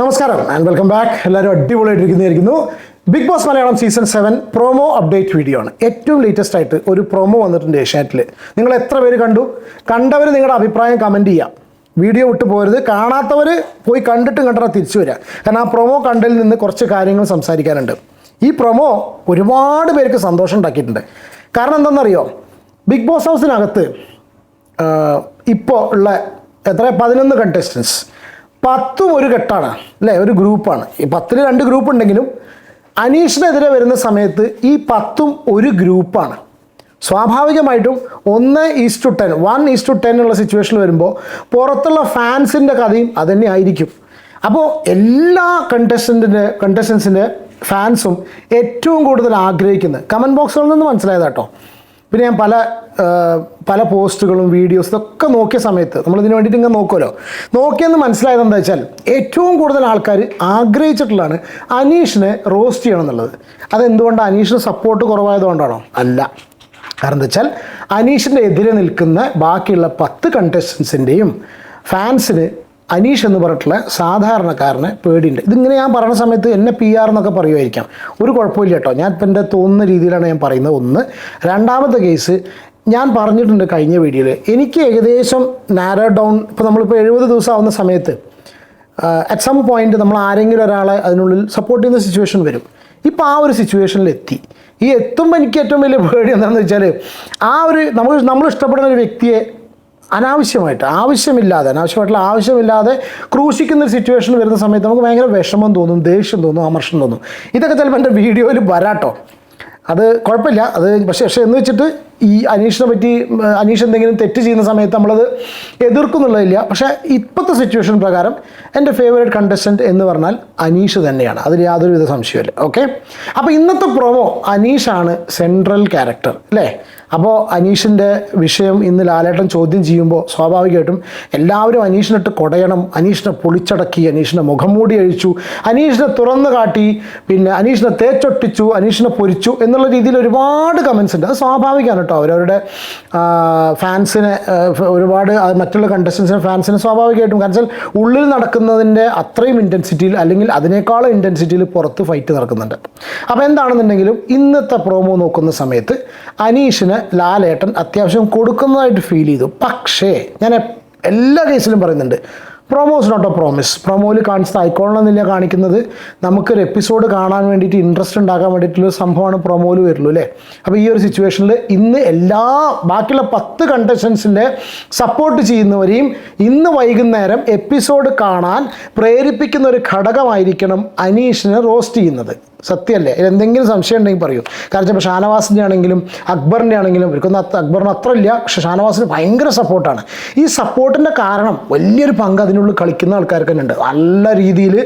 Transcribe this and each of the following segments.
നമസ്കാരം and welcome back എല്ലാവരും അടിപൊളിയായിട്ടിരിക്കുന്നതായിരിക്കുന്നു. Bigg Boss Malayalam season seven promo update video ആണ്. ഏറ്റവും ലേറ്റസ്റ്റ് ആയിട്ട് ഒരു പ്രൊമോ വന്നിട്ടുണ്ട് ഏഷ്യാനെറ്റിൽ നിങ്ങൾ എത്ര പേര് കണ്ടു? കണ്ടവർ നിങ്ങളുടെ അഭിപ്രായം കമന്റ് ചെയ്യാം. വീഡിയോ വിട്ടു പോരുത്. കാണാത്തവർ പോയി കണ്ടിട്ട് കണ്ടാൽ തിരിച്ചു വരിക കാരണം ആ പ്രൊമോ കണ്ടതിൽ നിന്ന് കുറച്ച് കാര്യങ്ങൾ സംസാരിക്കാനുണ്ട്. ഈ പ്രൊമോ ഒരുപാട് പേർക്ക് സന്തോഷം ഉണ്ടാക്കിയിട്ടുണ്ട്. കാരണം എന്താണെന്നറിയോ? ബിഗ് ബോസ് ഹൗസിനകത്ത് ഇപ്പോൾ ഉള്ള എത്ര? പതിനൊന്ന് കണ്ടസ്റ്റൻസ് പത്തും ഒരു കെട്ടാണ് അല്ലേ? ഒരു ഗ്രൂപ്പാണ്. ഈ പത്തിൽ രണ്ട് ഗ്രൂപ്പ് ഉണ്ടെങ്കിലും അനീഷിനെതിരെ വരുന്ന സമയത്ത് ഈ പത്തും ഒരു ഗ്രൂപ്പാണ്. സ്വാഭാവികമായിട്ടും ഒന്ന് is to ten one is to ten ഉള്ള സിറ്റുവേഷനിൽ വരുമ്പോൾ പുറത്തുള്ള ഫാൻസിന്റെ കഥയും അതുതന്നെ ആയിരിക്കും. അപ്പോൾ എല്ലാ കണ്ടസ്റ്റന്റിന്റെ കണ്ടസ്റ്റൻസിന്റെ ഫാൻസും ഏറ്റവും കൂടുതൽ ആഗ്രഹിക്കുന്നത് കമന്റ് ബോക്സുകളിൽ നിന്ന് മനസ്സിലായതാട്ടോ. പിന്നെ ഞാൻ പല പല പോസ്റ്റുകളും വീഡിയോസും ഒക്കെ നോക്കിയ സമയത്ത് നമ്മൾ ഇതിന് വേണ്ടിയിട്ട് ഇങ്ങനെ നോക്കുമല്ലോ നോക്കിയെന്ന് മനസ്സിലായത് എന്താ വെച്ചാൽ ഏറ്റവും കൂടുതൽ ആൾക്കാർ ആഗ്രഹിച്ചിട്ടുള്ളതാണ് അനീഷിനെ റോസ്റ്റ് ചെയ്യണം എന്നുള്ളത് അതെന്തുകൊണ്ട് അനീഷിന് സപ്പോർട്ട് കുറവായതുകൊണ്ടാണോ അല്ല. കാരണം എന്താ വെച്ചാൽ അനീഷിന്റെ എതിരെ നിൽക്കുന്ന ബാക്കിയുള്ള പത്ത് കണ്ടസ്റ്റൻസിന്റെയും ഫാൻസിന് അനീഷ് എന്ന് പറഞ്ഞിട്ടുള്ള സാധാരണക്കാരനെ പേടിയുണ്ട്. ഇതിങ്ങനെ ഞാൻ പറയുന്ന സമയത്ത് എന്നെ പി ആർ എന്നൊക്കെ പറയുമായിരിക്കാം. ഒരു കുഴപ്പമില്ല കേട്ടോ. ഞാൻ ഇപ്പം എന്റെ തോന്നുന്ന രീതിയിലാണ് ഞാൻ പറയുന്നത്. ഒന്ന് രണ്ടാമത്തെ കേസ് ഞാൻ പറഞ്ഞിട്ടുണ്ട് കഴിഞ്ഞ വീഡിയോയിൽ എനിക്ക് ഏകദേശം നാരോ ഡൗൺ ഇപ്പോൾ നമ്മളിപ്പോൾ എഴുപത് ദിവസം ആവുന്ന സമയത്ത് അറ്റ് സം പോയിന്റ് നമ്മൾ ആരെങ്കിലും ഒരാളെ അതിനുള്ളിൽ സപ്പോർട്ട് ചെയ്യുന്ന സിറ്റുവേഷൻ വരും. ഇപ്പോൾ ആ ഒരു സിറ്റുവേഷനിൽ എത്തി. ഈ എത്തുമ്പോൾ എനിക്ക് ഏറ്റവും വലിയ പേടി എന്താണെന്ന് വെച്ചാൽ ആ ഒരു നമ്മൾ നമ്മൾ ഇഷ്ടപ്പെടുന്ന ഒരു വ്യക്തിയെ അനാവശ്യമായിട്ട് ആവശ്യമില്ലാതെ അനാവശ്യമായിട്ടുള്ള ആവശ്യമില്ലാതെ ക്രൂശിക്കുന്ന ഒരു സിറ്റുവേഷൻ വരുന്ന സമയത്ത് നമുക്ക് ഭയങ്കര വിഷമം തോന്നും ദേഷ്യം തോന്നും അമർഷം തോന്നും. ഇതൊക്കെ ചിലപ്പോൾ എന്റെ വീഡിയോയിൽ വരാട്ടോ. അത് കുഴപ്പമില്ല. അത് പക്ഷേ പക്ഷേ എന്ന് വെച്ചിട്ട് ഈ അനീഷിനെ പറ്റി അനീഷ് എന്തെങ്കിലും തെറ്റ് ചെയ്യുന്ന സമയത്ത് നമ്മളത് എതിർക്കുന്നുള്ളതില്ല. പക്ഷേ ഇപ്പോഴത്തെ സിറ്റുവേഷൻ പ്രകാരം എന്റെ ഫേവറേറ്റ് കണ്ടസ്റ്റന്റ് എന്ന് പറഞ്ഞാൽ അനീഷ് തന്നെയാണ്. അതിൽ യാതൊരുവിധ സംശയമില്ല ഓക്കെ അപ്പോൾ ഇന്നത്തെ പ്രൊമോ അനീഷാണ് സെൻട്രൽ ക്യാരക്ടർ അല്ലേ? അപ്പോൾ അനീഷിന്റെ വിഷയം ഇന്ന് ലാലേട്ടൻ ചോദ്യം ചെയ്യുമ്പോൾ സ്വാഭാവികമായിട്ടും എല്ലാവരും അനീഷിനിട്ട് കൊടയണം. അനീഷിനെ പൊളിച്ചടക്കി അനീഷിനെ മുഖം മൂടി അഴിച്ചു അനീഷിനെ തുറന്നു കാട്ടി പിന്നെ അനീഷിനെ തേച്ചൊട്ടിച്ചു അനീഷിനെ പൊരിച്ചു എന്നുള്ള രീതിയിൽ ഒരുപാട് കമൻസ് ഉണ്ട്. അത് സ്വാഭാവികമാണ് കേട്ടോ. അവരവരുടെ ഫാൻസിനെ ഒരുപാട് മറ്റുള്ള കണ്ടസ്റ്റൻസിനെ ഫാൻസിനെ സ്വാഭാവികമായിട്ടും. കാരണം ഉള്ളിൽ നടക്കുന്നതിന്റെ അത്രയും ഇന്റൻസിറ്റിയിൽ അല്ലെങ്കിൽ അതിനേക്കാളും ഇന്റൻസിറ്റിയിൽ പുറത്ത് ഫൈറ്റ് നടക്കുന്നുണ്ട്. അപ്പോൾ എന്താണെന്നുണ്ടെങ്കിലും ഇന്നത്തെ പ്രോമോ നോക്കുന്ന സമയത്ത് അനീഷിന് ലാലേട്ടൻ അത്യാവശ്യം കൊടുക്കുന്നതായിട്ട് ഫീൽ ചെയ്തു. പക്ഷേ ഞാൻ എല്ലാ കേസിലും പറയുന്നുണ്ട്. പ്രൊമോസ് നോട്ട് എ പ്രോമിസ് പ്രൊമോയിൽ കാണിച്ചത് ഐക്കോണെന്നില്ല കാണിക്കുന്നത്. നമുക്കൊരു എപ്പിസോഡ് കാണാൻ വേണ്ടിയിട്ട് ഇൻട്രസ്റ്റ് ഉണ്ടാക്കാൻ വേണ്ടിയിട്ടുള്ള സംഭവമാണ് പ്രൊമോയിൽ വരുള്ളൂ അല്ലേ? അപ്പോൾ ഈ ഒരു സിറ്റുവേഷനിൽ ഇന്ന് എല്ലാ ബാക്കിയുള്ള പത്ത് കണ്ടസ്റ്റൻസിന്റെ സപ്പോർട്ട് ചെയ്യുന്നവരെയും ഇന്ന് വൈകുന്നേരം എപ്പിസോഡ് കാണാൻ പ്രേരിപ്പിക്കുന്ന ഒരു ഘടകമായിരിക്കണം അനീഷിനെ റോസ്റ്റ് ചെയ്യുന്നത്. സത്യമല്ലേ? എന്തെങ്കിലും സംശയം ഉണ്ടെങ്കിൽ പറയൂ. കാരണം ഇപ്പോൾ ഷാനവാസിന്റെ ആണെങ്കിലും അക്ബറിന്റെ ആണെങ്കിലും ഇവർക്കൊന്നും അത്ര അക്ബറിന് അത്ര ഇല്ല. പക്ഷെ ഷാനവാസിന് ഭയങ്കര സപ്പോർട്ടാണ്. ഈ സപ്പോർട്ടിന്റെ കാരണം വലിയൊരു പങ്ക് അതിനുള്ളിൽ കളിക്കുന്ന ആൾക്കാർക്ക് തന്നെ ഉണ്ട് നല്ല രീതിയിൽ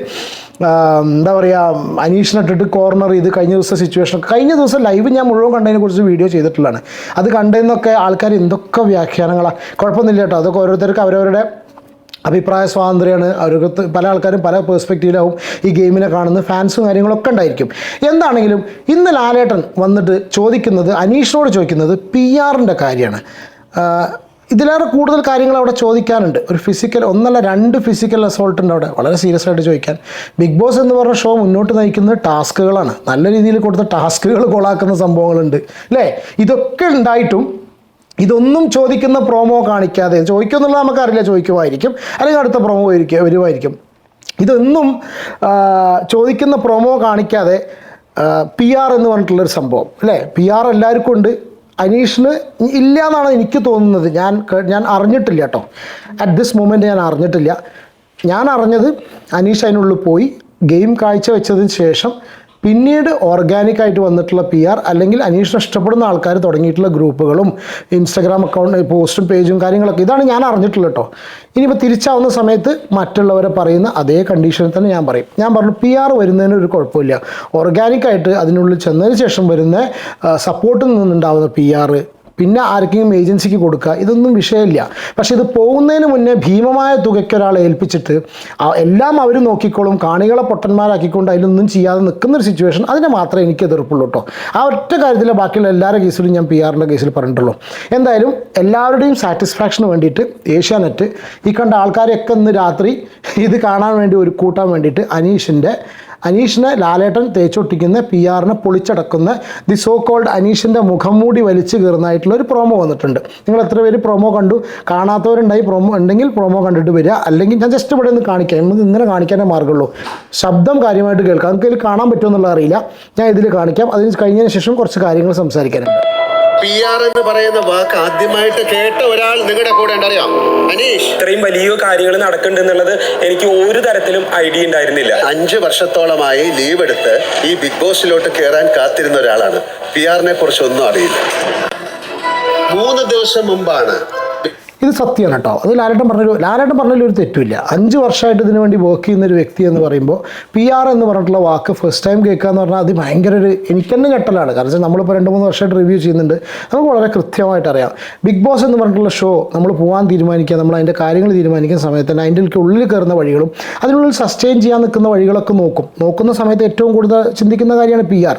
എന്താ പറയുക അനീഷിനിട്ടിട്ട് കോർണർ ചെയ്ത് കഴിഞ്ഞ ദിവസം സിറ്റുവേഷൻ കഴിഞ്ഞ ദിവസം ലൈവ് ഞാൻ മുഴുവൻ കണ്ടതിനെ കുറിച്ച് വീഡിയോ ചെയ്തിട്ടുള്ളതാണ്. അത് കണ്ടതിന്നൊക്കെ ആൾക്കാർ എന്തൊക്കെ വ്യാഖ്യാനങ്ങളാണ് കുഴപ്പമൊന്നുമില്ല കേട്ടോ. അതൊക്കെ ഓരോരുത്തർക്ക് അവരവരുടെ അഭിപ്രായ സ്വാതന്ത്ര്യമാണ്. അവർക്ക് പല ആൾക്കാരും പല പേഴ്സ്പെക്റ്റീവിലാവും ഈ ഗെയിമിനെ കാണുന്ന ഫാൻസും കാര്യങ്ങളൊക്കെ ഉണ്ടായിരിക്കും. എന്താണെങ്കിലും ഇന്ന് ലാലേട്ടൻ വന്നിട്ട് ചോദിക്കുന്നത് അനീഷിനോട് ചോദിക്കുന്നത് പി ആറിന്റെ കാര്യമാണ്. ഇതിലേറെ കൂടുതൽ കാര്യങ്ങൾ അവിടെ ചോദിക്കാനുണ്ട്. ഒരു ഫിസിക്കൽ ഒന്നല്ല രണ്ട് ഫിസിക്കൽ അസോൾട്ട് ഉണ്ട് അവിടെ. വളരെ സീരിയസ് ആയിട്ട് ചോദിക്കാൻ. ബിഗ് ബോസ് എന്ന് പറഞ്ഞ ഷോ മുന്നോട്ട് നയിക്കുന്നത് ടാസ്കുകളാണ്. നല്ല രീതിയിൽ കൊടുത്ത ടാസ്കുകൾ കൊളാക്കുന്ന സംഭവങ്ങളുണ്ട്. അല്ലേ? ഇതൊക്കെ ഉണ്ടായിട്ടും ഇതൊന്നും ചോദിക്കുന്ന പ്രോമോ കാണിക്കാതെ ചോദിക്കുമെന്നുള്ളത് നമുക്കറിയില്ല ചോദിക്കുമായിരിക്കും. അല്ലെങ്കിൽ അടുത്ത പ്രോമോ വരുമായിരിക്കും. ഇതൊന്നും ചോദിക്കുന്ന പ്രോമോ കാണിക്കാതെ പി ആർ എന്ന് പറഞ്ഞിട്ടുള്ളൊരു സംഭവം അല്ലേ? പി ആർ എല്ലാവർക്കും ഉണ്ട്. അനീഷിന് ഇല്ല എന്നാണ് എനിക്ക് തോന്നുന്നത്. ഞാൻ ഞാൻ അറിഞ്ഞിട്ടില്ല കേട്ടോ. അറ്റ് ദിസ് മൊമെന്റ് ഞാൻ അറിഞ്ഞിട്ടില്ല. ഞാൻ അറിഞ്ഞത് അനീഷ് അതിനുള്ളിൽ പോയി. ഗെയിം കാഴ്ച വെച്ചതിന് ശേഷം പിന്നീട് ഓർഗാനിക് ആയിട്ട് വന്നിട്ടുള്ള പി ആർ അല്ലെങ്കിൽ അനീഷിനെ ഇഷ്ടപ്പെടുന്ന ആൾക്കാർ തുടങ്ങിയിട്ടുള്ള ഗ്രൂപ്പുകളും ഇൻസ്റ്റാഗ്രാം അക്കൗണ്ട് പോസ്റ്റും പേജും കാര്യങ്ങളൊക്കെ ഇതാണ് ഞാൻ അറിഞ്ഞിട്ടുള്ളത് കേട്ടോ. ഇനിയിപ്പോൾ തിരിച്ചാവുന്ന സമയത്ത് മറ്റുള്ളവരെ പറയുന്ന അതേ കണ്ടീഷനിൽ തന്നെ ഞാൻ പറയും. ഞാൻ പറഞ്ഞു പി ആർ വരുന്നതിന് ഒരു കുഴപ്പമില്ല. ഓർഗാനിക് ആയിട്ട് അതിനുള്ളിൽ ചെന്നതിന് ശേഷം വരുന്ന സപ്പോർട്ടിൽ നിന്നുണ്ടാവുന്ന പി ആർ പിന്നെ ആർക്കെങ്കിലും ഏജൻസിക്ക് കൊടുക്കുക ഇതൊന്നും വിഷയമില്ല. പക്ഷേ ഇത് പോകുന്നതിന് മുന്നേ ഭീമമായ തുകയ്ക്ക് ഒരാളെ ഏൽപ്പിച്ചിട്ട് എല്ലാം അവർ നോക്കിക്കോളും കാണികളെ പൊട്ടന്മാരാക്കിക്കൊണ്ട് അതിലൊന്നും ചെയ്യാതെ നിൽക്കുന്നൊരു സിറ്റുവേഷൻ അതിനെ മാത്രമേ എനിക്ക് എതിർപ്പുള്ളൂ കേട്ടോ ആ ഒറ്റ കാര്യത്തിലെ ബാക്കിയുള്ള എല്ലാവരുടെ കേസിലും ഞാൻ പി ആറിന്റെ കേസിൽ പറഞ്ഞിട്ടുള്ളൂ. എന്തായാലും എല്ലാവരുടെയും സാറ്റിസ്ഫാക്ഷന് വേണ്ടിയിട്ട് ഏഷ്യാനെറ്റ് ഈ കണ്ട ആൾക്കാരെയൊക്കെ ഇന്ന് രാത്രി ഇത് കാണാൻ വേണ്ടി ഒരു കൂട്ടാൻ വേണ്ടിയിട്ട് അനീഷിന്റെ അനീഷിനെ ലാലേട്ടൻ തേച്ചൊട്ടിക്കുന്ന പി ആറിനെ പൊളിച്ചടക്കുന്ന ദി സോ കോൾഡ് അനീഷിന്റെ മുഖം മൂടി വലിച്ചു കീറുന്നതായിട്ടുള്ള ഒരു പ്രൊമോ വന്നിട്ടുണ്ട്. നിങ്ങൾ എത്ര പേര് പ്രൊമോ കണ്ടു? കാണാത്തവരുണ്ടായി പ്രൊമോ ഉണ്ടെങ്കിൽ പ്രൊമോ കണ്ടിട്ട് വരിക. അല്ലെങ്കിൽ ഞാൻ ജസ്റ്റ് ഇവിടെ ഒന്ന് കാണിക്കാം. നമുക്ക് ഇങ്ങനെ കാണിക്കാനേ മാർഗമുള്ളൂ. ശബ്ദം കാര്യമായിട്ട് കേൾക്കാം. നമുക്ക് ഇതിൽ കാണാൻ പറ്റുമെന്നുള്ള അറിയില്ല. ഞാൻ ഇതിൽ കാണിക്കാം. അതിന് കഴിഞ്ഞതിന് ശേഷം കുറച്ച് കാര്യങ്ങൾ സംസാരിക്കാനുണ്ട്. പി ആർ എന്ന് പറയുന്ന വാക്ക് ആദ്യമായിട്ട് കേട്ട ഒരാൾ നിങ്ങളുടെ കൂടെ ഉണ്ടറിയാം അനീഷ്. ഇത്രയും വലിയ കാര്യങ്ങൾ നടക്കുന്നുണ്ടെന്നുള്ളത് എനിക്ക് ഒരു തരത്തിലും ഐഡിയ ഉണ്ടായിരുന്നില്ല. അഞ്ച് വർഷത്തോളമായി ലീവ് എടുത്ത് ഈ ബിഗ് ബോസിലോട്ട് കയറാൻ കാത്തിരുന്ന ഒരാളാണ്. പി ആറിനെ കുറിച്ച് ഒന്നും അറിയില്ല. മൂന്ന് ദിവസം മുമ്പാണ് ഇത് സത്യമാണ് കേട്ടോ. അത് ലാലേട്ടൻ പറഞ്ഞൊരു ലാലേട്ടൻ പറഞ്ഞതിൽ ഒരു തെറ്റുമില്ല. അഞ്ച് വർഷമായിട്ട് ഇതിനു വേണ്ടി വർക്ക് ചെയ്യുന്ന ഒരു വ്യക്തി എന്ന് പറയുമ്പോൾ പി ആർ എന്ന് പറഞ്ഞിട്ടുള്ള വാക്ക് ഫസ്റ്റ് ടൈം കേൾക്കുക എന്ന് പറഞ്ഞാൽ അത് ഭയങ്കര ഒരു എനിക്ക് തന്നെ ഞെട്ടലാണ്. കാരണം വെച്ചാൽ നമ്മളിപ്പോൾ രണ്ട് മൂന്ന് വർഷമായിട്ട് റിവ്യൂ ചെയ്യുന്നുണ്ട്. നമുക്ക് വളരെ കൃത്യമായിട്ട് അറിയാം. ബിഗ് ബോസ് എന്ന് പറഞ്ഞിട്ടുള്ള ഷോ നമ്മൾ പോകാൻ തീരുമാനിക്കുക നമ്മൾ അതിന്റെ കാര്യങ്ങൾ തീരുമാനിക്കുന്ന സമയത്ത് തന്നെ അതിന്റെ ഉള്ളിൽ കയറുന്ന വഴികളും അതിനുള്ളിൽ സസ്റ്റെയിൻ ചെയ്യാൻ നിൽക്കുന്ന വഴികളൊക്കെ നോക്കും. നോക്കുന്ന സമയത്ത് ഏറ്റവും കൂടുതൽ ചിന്തിക്കുന്ന കാര്യമാണ് പി ആർ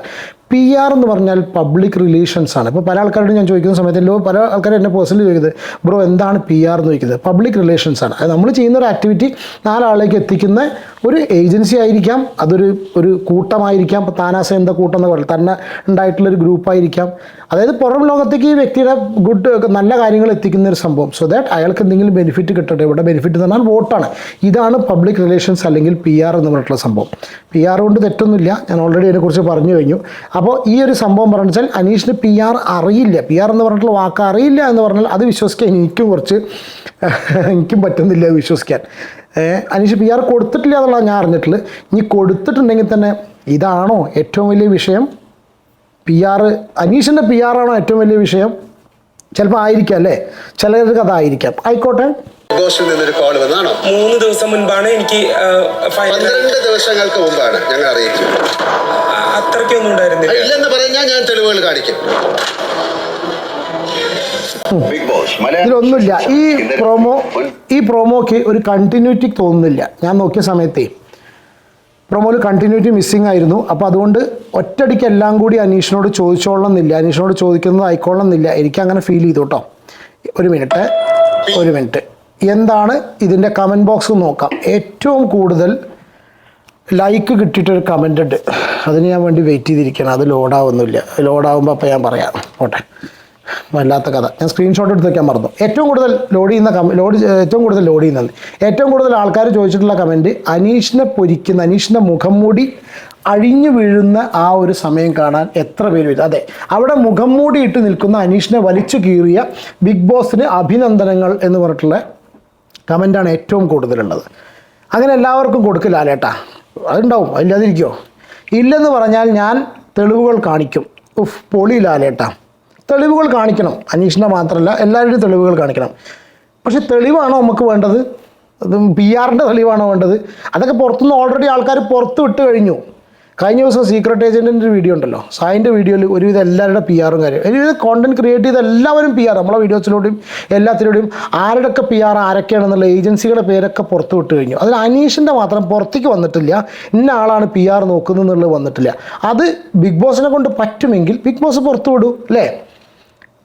പി ആർ എന്ന് പറഞ്ഞാൽ പബ്ലിക് റിലേഷൻസ് ആണ്. ഇപ്പോൾ പല ആൾക്കാരോട് ഞാൻ ചോദിക്കുന്ന സമയത്ത് ലോ പല ആൾക്കാരും എന്നെ പേഴ്സണലി ചോദിക്കുന്നത് ബ്രോ എന്താണ് പി ആർ എന്ന് ചോദിക്കുന്നത്? പബ്ലിക് റിലേഷൻസ് ആണ്. അത് നമ്മൾ ചെയ്യുന്ന ഒരു ആക്ടിവിറ്റി നാലാളിലേക്ക് എത്തിക്കുന്ന ഒരു ഏജൻസി ആയിരിക്കാം. അതൊരു ഒരു കൂട്ടമായിരിക്കാം. ഇപ്പോൾ താനാസ എന്താ കൂട്ടം എന്ന് പറയുന്നത് തന്നെ ഉണ്ടായിട്ടുള്ളൊരു ഗ്രൂപ്പായിരിക്കാം അതായത് പുറം ലോകത്തേക്ക് ഈ വ്യക്തിയുടെ ഗുഡ് നല്ല കാര്യങ്ങൾ എത്തിക്കുന്ന ഒരു സംഭവം. സോ ദാറ്റ് അയാൾക്ക് എന്തെങ്കിലും ബെനിഫിറ്റ് കിട്ടട്ടെ. ഇവിടെ ബെനിഫിറ്റ് എന്ന് പറഞ്ഞാൽ വോട്ടാണ്. ഇതാണ് പബ്ലിക് റിലേഷൻസ് അല്ലെങ്കിൽ പി ആർ എന്ന് പറഞ്ഞിട്ടുള്ള സംഭവം. പി ആർ കൊണ്ട് തെറ്റൊന്നുമില്ല. ഞാൻ ഓൾറെഡി അതിനെക്കുറിച്ച് പറഞ്ഞു കഴിഞ്ഞു. അപ്പോൾ ഈ ഒരു സംഭവം പറഞ്ഞു വെച്ചാൽ അനീഷിന് പി ആർ അറിയില്ല. പി ആർ എന്ന് പറഞ്ഞിട്ടുള്ള വാക്ക് അറിയില്ല എന്ന് പറഞ്ഞാൽ അത് വിശ്വസിക്കാൻ എനിക്കും കുറച്ച് എനിക്കും പറ്റുന്നില്ല വിശ്വസിക്കാൻ. അനീഷ് പി ആർ കൊടുത്തിട്ടില്ല എന്നുള്ളതാണ് ഞാൻ അറിഞ്ഞിട്ടുള്ളത്. ഇനി കൊടുത്തിട്ടുണ്ടെങ്കിൽ തന്നെ ഇതാണോ ഏറ്റവും വലിയ വിഷയം? പി ആർ അനീഷിന്റെ പി ആറാണോ ഏറ്റവും വലിയ വിഷയം? ചിലപ്പോൾ ആയിരിക്കാം അല്ലേ? കഥ ആയിരിക്കാം. ആയിക്കോട്ടെ. ബോസിൽ നിന്നൊരു കോൾ വന്നാണോ മൂന്ന് ദിവസം മുൻപാണ് എനിക്ക് പന്ത്രണ്ട് ദിവസങ്ങൾക്ക് മുമ്പാണ് ഞങ്ങൾ അറിയിച്ചത്. അത്രയ്ക്കൊന്നും ഉണ്ടായിരുന്നില്ല. ഇല്ലെന്ന് പറഞ്ഞാൽ ഞാൻ തെളിവുകൾ കാണിക്കും. ബിഗ് ബോസ് മലയാളം ഇതിലൊന്നുമില്ല. ഈ പ്രോമോ ഈ പ്രോമോക്ക് ഒരു കണ്ടിന്യൂറ്റി തോന്നുന്നില്ല. ഞാൻ നോക്കിയ സമയത്തേ. പ്രൊമോയിൽ കണ്ടിന്യൂറ്റി മിസ്സിംഗ് ആയിരുന്നു. അപ്പോൾ അതുകൊണ്ട് ഒറ്റടിക്ക് എല്ലാം കൂടി അനീഷിനോട് ചോദിച്ചോളണമെന്നില്ല അനീഷിനോട് ചോദിക്കുന്നത് ആയിക്കോളണമെന്നില്ല എനിക്ക് അങ്ങനെ ഫീൽ ചെയ്തു കേട്ടോ ഒരു മിനിറ്റ് ഒരു മിനിറ്റ് എന്താണ് ഇതിന്റെ കമന്റ് ബോക്സ് നോക്കാം. ഏറ്റവും കൂടുതൽ ലൈക്ക് കിട്ടിയിട്ടൊരു കമന്റ് ഉണ്ട്. അതിന് ഞാൻ വേണ്ടി വെയിറ്റ് ചെയ്തിരിക്കണം അത് ലോഡാവുന്നില്ല ലോഡാവുമ്പോൾ അപ്പോൾ ഞാൻ പറയാം. ഓട്ടെ വല്ലാത്ത കഥ. ഞാൻ സ്ക്രീൻഷോട്ട് എടുത്ത് വയ്ക്കാൻ മറന്നു. ഏറ്റവും കൂടുതൽ ലോഡ് ചെയ്യുന്ന കമ ലോഡ് ഏറ്റവും കൂടുതൽ ലോഡ് ചെയ്യുന്നത് ഏറ്റവും കൂടുതൽ ആൾക്കാർ ചോദിച്ചിട്ടുള്ള കമന്റ് അനീഷിനെ പൊരിക്കുന്ന അനീഷിന്റെ മുഖം മൂടി അഴിഞ്ഞു വീഴുന്ന ആ ഒരു സമയം കാണാൻ എത്ര പേര് വരും. അതെ അവിടെ മുഖം മൂടി ഇട്ട് നിൽക്കുന്ന അനീഷിനെ വലിച്ചു കീറിയ ബിഗ് ബോസിന് അഭിനന്ദനങ്ങൾ എന്ന് പറഞ്ഞിട്ടുള്ള കമന്റാണ് ഏറ്റവും കൂടുതലുള്ളത്. അങ്ങനെ എല്ലാവർക്കും കൊടുക്കില്ല ലാലേട്ടാ അതുണ്ടാവും അതില്ലാതിരിക്കുമോ ഇല്ലെന്ന് പറഞ്ഞാൽ ഞാൻ തെളിവുകൾ കാണിക്കും. ഉഫ് പൊളി ലാലേട്ടാ തെളിവുകൾ കാണിക്കണം. അന്വേഷണം മാത്രമല്ല എല്ലാവരുടെയും തെളിവുകൾ കാണിക്കണം. പക്ഷേ തെളിവാണോ നമുക്ക് വേണ്ടത്? അത് പി ആറിന്റെ തെളിവാണോ വേണ്ടത്? അതൊക്കെ പുറത്തുനിന്ന് ഓൾറെഡി ആൾക്കാർ പുറത്ത് വിട്ട് കഴിഞ്ഞു. കഴിഞ്ഞ ദിവസം സീക്രട്ട് ഏജന്റിന്റെ ഒരു വീഡിയോ ഉണ്ടല്ലോ. സായിന്റെ വീഡിയോയിൽ ഒരുവിധം എല്ലാവരുടെ പി ആറും കാര്യം ഒരുവിധം കോണ്ടന്റ് ക്രിയേറ്റ് ചെയ്ത എല്ലാവരും പി ആർ നമ്മളെ വീഡിയോസിലൂടെയും എല്ലാത്തിലൂടെയും ആരുടെയൊക്കെ പി ആർ ആരൊക്കെയാണെന്നുള്ള ഏജൻസികളുടെ പേരൊക്കെ പുറത്ത് വിട്ട് കഴിഞ്ഞു. അതിൽ അനീഷിന്റെ മാത്രം പുറത്തേക്ക് വന്നിട്ടില്ല. ഇന്ന ആളാണ് പി ആർ നോക്കുന്നത് എന്നുള്ളത് വന്നിട്ടില്ല. അത് ബിഗ് ബോസിനെ കൊണ്ട് പറ്റുമെങ്കിൽ ബിഗ് ബോസ് പുറത്തു വിടൂ അല്ലേ?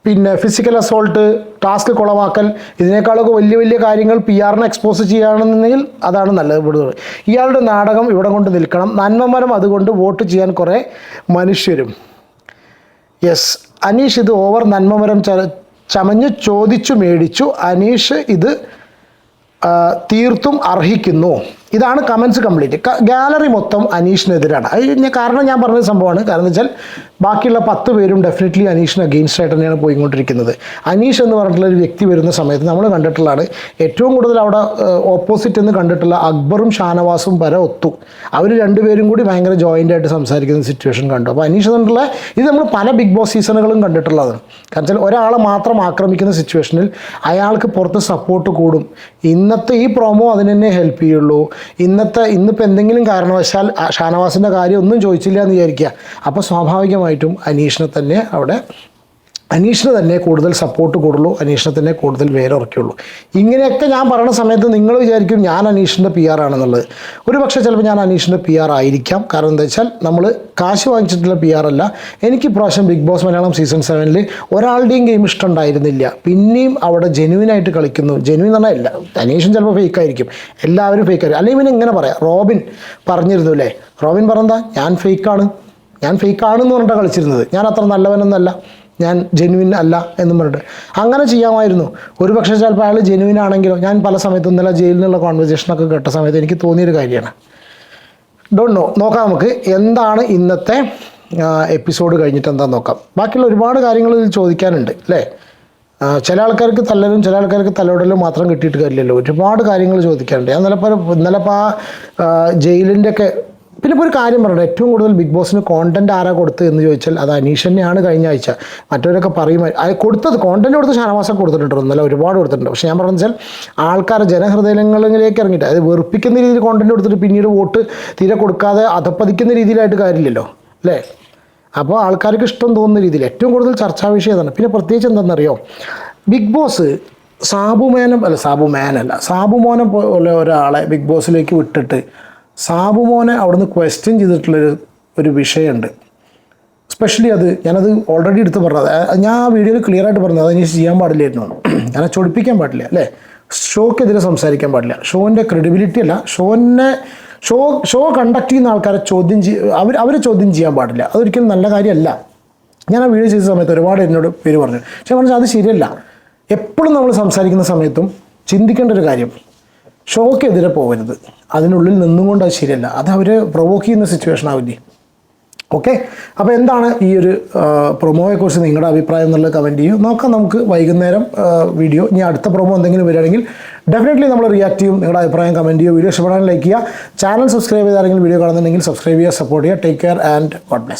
പിന്നെ ഫിസിക്കൽ അസോൾട്ട് ടാസ്ക് കുളമാക്കൽ ഇതിനേക്കാളൊക്കെ വലിയ വലിയ കാര്യങ്ങൾ പി ആറിനെ എക്സ്പോസ് ചെയ്യുകയാണെന്നുണ്ടെങ്കിൽ അതാണ് നല്ലത്. ഇവിടുന്ന് ഇയാളുടെ നാടകം ഇവിടെ കൊണ്ട് നിൽക്കണം. നന്മമരം അതുകൊണ്ട് വോട്ട് ചെയ്യാൻ കുറേ മനുഷ്യരും. യെസ് അനീഷ് ഇത് ഓവർ നന്മമരം ച ചമഞ്ഞ് ചോദിച്ചു മേടിച്ചു. അനീഷ് ഇത് തീർത്തും അർഹിക്കുന്നു. ഇതാണ് കമൻസ് കംപ്ലീറ്റ് ഗാലറി മൊത്തം അനീഷിനെതിരാണ്. അത് കാരണം ഞാൻ പറഞ്ഞ സംഭവമാണ്. കാരണം വെച്ചാൽ ബാക്കിയുള്ള പത്ത് പേരും ഡെഫിനറ്റ്ലി അനീഷിന് അഗെയിൻസ്റ്റ് ആയിട്ട് തന്നെയാണ് പോയിക്കൊണ്ടിരിക്കുന്നത്. അനീഷ് എന്ന് പറഞ്ഞിട്ടുള്ള ഒരു വ്യക്തി വരുന്ന സമയത്ത് നമ്മൾ കണ്ടിട്ടുള്ളതാണ് ഏറ്റവും കൂടുതൽ അവിടെ ഓപ്പോസിറ്റ് എന്ന് കണ്ടിട്ടുള്ള അക്ബറും ഷാനവാസും വരെ ഒത്തു. അവർ രണ്ടുപേരും കൂടി ഭയങ്കര ജോയിന്റ് ആയിട്ട് സംസാരിക്കുന്ന സിറ്റുവേഷൻ കണ്ടു. അപ്പോൾ അനീഷ് എന്നുള്ള ഇത് നമ്മൾ പല ബിഗ് ബോസ് സീസണുകളും കണ്ടിട്ടുള്ളതാണ്. കാരണം വെച്ചാൽ ഒരാളെ മാത്രം ആക്രമിക്കുന്ന സിറ്റുവേഷനിൽ അയാൾക്ക് പുറത്ത് സപ്പോർട്ട് കൂടും. ഇന്നത്തെ ഈ പ്രോമോ അതിന് തന്നെ ഹെൽപ്പ് ചെയ്യുള്ളൂ. ഇന്നത്തെ ഇന്നിപ്പോൾ എന്തെങ്കിലും കാരണവശാൽ ഷാനവാസിന്റെ കാര്യം ഒന്നും ചോദിച്ചില്ല എന്ന് വിചാരിക്കുക. അപ്പോൾ സ്വാഭാവികമായിട്ടും അനീഷിനെ തന്നെ അവിടെ അനീഷിന് തന്നെ കൂടുതൽ സപ്പോർട്ട് കൂടുള്ളൂ അനീഷിനെ തന്നെ കൂടുതൽ വേരുറക്കുള്ളൂ ഇങ്ങനെയൊക്കെ ഞാൻ പറയുന്ന സമയത്ത് നിങ്ങൾ വിചാരിക്കും ഞാൻ അനീഷിന്റെ പി ആർ ആണെന്നുള്ളത്. ഒരു പക്ഷേ ചിലപ്പോൾ ഞാൻ അനീഷിന്റെ പി ആർ ആയിരിക്കാം. കാരണം എന്താ വെച്ചാൽ നമ്മൾ കാശ് വാങ്ങിച്ചിട്ടുള്ള പി ആർ അല്ല. എനിക്ക് ഇപ്രാവശ്യം ബിഗ് ബോസ് മലയാളം സീസൺ സെവനിൽ ഒരാളുടെയും ഗെയിം ഇഷ്ടമുണ്ടായിരുന്നില്ല പിന്നെയും അവിടെ ജെനുവിനായിട്ട് കളിക്കുന്നു. ജെനുവിൻ പറഞ്ഞാൽ ഇല്ല ചിലപ്പോൾ ഫേക്ക് ആയിരിക്കും. എല്ലാവരും ഫേക്ക് ആയിരിക്കും. അല്ലെങ്കിൽ പിന്നെ ഇങ്ങനെ പറയാം. റോബിൻ പറഞ്ഞിരുന്നു അല്ലേ? റോബിൻ പറഞ്ഞാൽ ഞാൻ ഫേക്കാണ് ഞാൻ ഫേക്ക് ആണെന്ന് പറഞ്ഞിട്ടാണ് കളിച്ചിരുന്നത്. ഞാൻ അത്ര നല്ലവനൊന്നല്ല. ഞാൻ ജെനുവിൻ അല്ല എന്നും പറഞ്ഞിട്ട്. അങ്ങനെ ചെയ്യാമായിരുന്നു. ഒരു പക്ഷേ ചിലപ്പോൾ അയാൾ ജെനുവിൻ ആണെങ്കിലോ ഞാൻ പല സമയത്തും ഇന്നലെ ജയിലിൽ നിന്നുള്ള കോൺവെർസേഷനൊക്കെ കേട്ട സമയത്ത് എനിക്ക് തോന്നിയൊരു കാര്യമാണ്. ഡോണ്ട് നോ നോക്കാം നമുക്ക്. എന്താണ് ഇന്നത്തെ എപ്പിസോഡ് കഴിഞ്ഞിട്ട് എന്താ നോക്കാം. ബാക്കിയുള്ള ഒരുപാട് കാര്യങ്ങൾ ഇതിൽ ചോദിക്കാനുണ്ട് അല്ലേ? ചില ആൾക്കാർക്ക് തല്ലലും ചില ആൾക്കാർക്ക് തലോടലും മാത്രം കിട്ടിയിട്ട് കാര്യമില്ലല്ലോ. ഒരുപാട് കാര്യങ്ങൾ ചോദിക്കാനുണ്ട്. ഞാൻ നിലപ്പോൾ നിലപ്പോൾ ആ ജയിലിന്റെ ഒക്കെ പിന്നെ ഇപ്പോൾ ഒരു കാര്യം പറയണം ഏറ്റവും കൂടുതൽ ബിഗ് ബോസിന് കോണ്ടന്റ് ആരാ കൊടുത്തത് എന്ന് ചോദിച്ചാൽ അത് അനീഷ് തന്നെയാണ് കഴിഞ്ഞ ആഴ്ച. മറ്റവരൊക്കെ പറയും കൊടുത്തത് കോണ്ടന്റ് കൊടുത്ത് ഷാനവാസം കൊടുത്തിട്ടുണ്ട് ഇന്നലെ ഒരുപാട് കൊടുത്തിട്ടുണ്ട്. പക്ഷേ ഞാൻ പറഞ്ഞു വെച്ചാൽ ആൾക്കാർ ജനഹൃദയങ്ങളിലേക്ക് ഇറങ്ങിയിട്ട് അത് വെറുപ്പിക്കുന്ന രീതിയിൽ കോണ്ടന്റ് കൊടുത്തിട്ട് പിന്നീട് വോട്ട് തീരെ കൊടുക്കാതെ അധപ്പതിക്കുന്ന രീതിയിലായിട്ട് കാര്യമില്ലല്ലോ അല്ലേ? അപ്പോൾ ആൾക്കാർക്ക് ഇഷ്ടം തോന്നുന്ന രീതിയിൽ ഏറ്റവും കൂടുതൽ ചർച്ചാ വിഷയം അതാണ് പിന്നെ പ്രത്യേകിച്ച് എന്താണെന്നറിയോ? ബിഗ് ബോസ് സാബുമേനം അല്ല സാബു മേനല്ല സാബു മോനം പോലെ ഒരാളെ ബിഗ് ബോസിലേക്ക് വിട്ടിട്ട് സാബുമോനെ അവിടുന്ന് ക്വസ്റ്റ്യൻ ചെയ്തിട്ടുള്ളൊരു ഒരു വിഷയമുണ്ട്. സ്പെഷ്യലി അത് ഞാനത് ഓൾറെഡി എടുത്ത് പറഞ്ഞത്. ഞാൻ ആ വീഡിയോയിൽ ക്ലിയർ ആയിട്ട് പറഞ്ഞത് അത് ഇനി ചെയ്യാൻ പാടില്ലായിരുന്നു. ഞാൻ ചൊടിപ്പിക്കാൻ പാടില്ല അല്ലേ? ഷോക്കെതിരെ സംസാരിക്കാൻ പാടില്ല. ഷോന്റെ ക്രെഡിബിലിറ്റി അല്ല. ഷോനെ ഷോ ഷോ കണ്ടക്ട് ചെയ്യുന്ന ആൾക്കാരെ ചോദ്യം ചെയ്യ അവർ അവരെ ചോദ്യം ചെയ്യാൻ പാടില്ല. അതൊരിക്കലും നല്ല കാര്യമല്ല. ഞാൻ ആ വീഡിയോ ചെയ്ത സമയത്ത് ഒരുപാട് എന്നോട് പേര് പറഞ്ഞു. പക്ഷെ ഞാൻ പറഞ്ഞാൽ അത് ശരിയല്ല. എപ്പോഴും നമ്മൾ സംസാരിക്കുന്ന സമയത്തും ചിന്തിക്കേണ്ട ഒരു കാര്യം. ഷോക്കെതിരെ പോകരുത് അതിനുള്ളിൽ നിന്നുകൊണ്ട് അത് ശരിയല്ല. അത് അവർ പ്രൊവോക്ക് ചെയ്യുന്ന സിറ്റുവേഷൻ ആവില്ലേ? ഓക്കെ അപ്പോൾ എന്താണ് ഈ ഒരു പ്രൊമോയെക്കുറിച്ച് നിങ്ങളുടെ അഭിപ്രായം എന്നുള്ളത് കമന്റ് ചെയ്യും. നോക്കാം നമുക്ക് വൈകുന്നേരം വീഡിയോ ഇനി അടുത്ത പ്രൊമോ എന്തെങ്കിലും വരികയാണെങ്കിൽ ഡെഫിനറ്റ്ലി നമ്മൾ റിയാക്ട് ചെയ്യും. നിങ്ങളുടെ അഭിപ്രായം കമന്റ് ചെയ്യുക വീഡിയോ ഇഷ്ടപ്പെടാൻ ലൈക്ക് ചെയ്യുക. ചാനൽ സബ്സ്ക്രൈബ് ചെയ്താരെങ്കിലും വീഡിയോ കാണുന്നുണ്ടെങ്കിൽ സബ്സ്ക്രൈബ് ചെയ്യുക സപ്പോർട്ട് ചെയ്യുക. Take care and God bless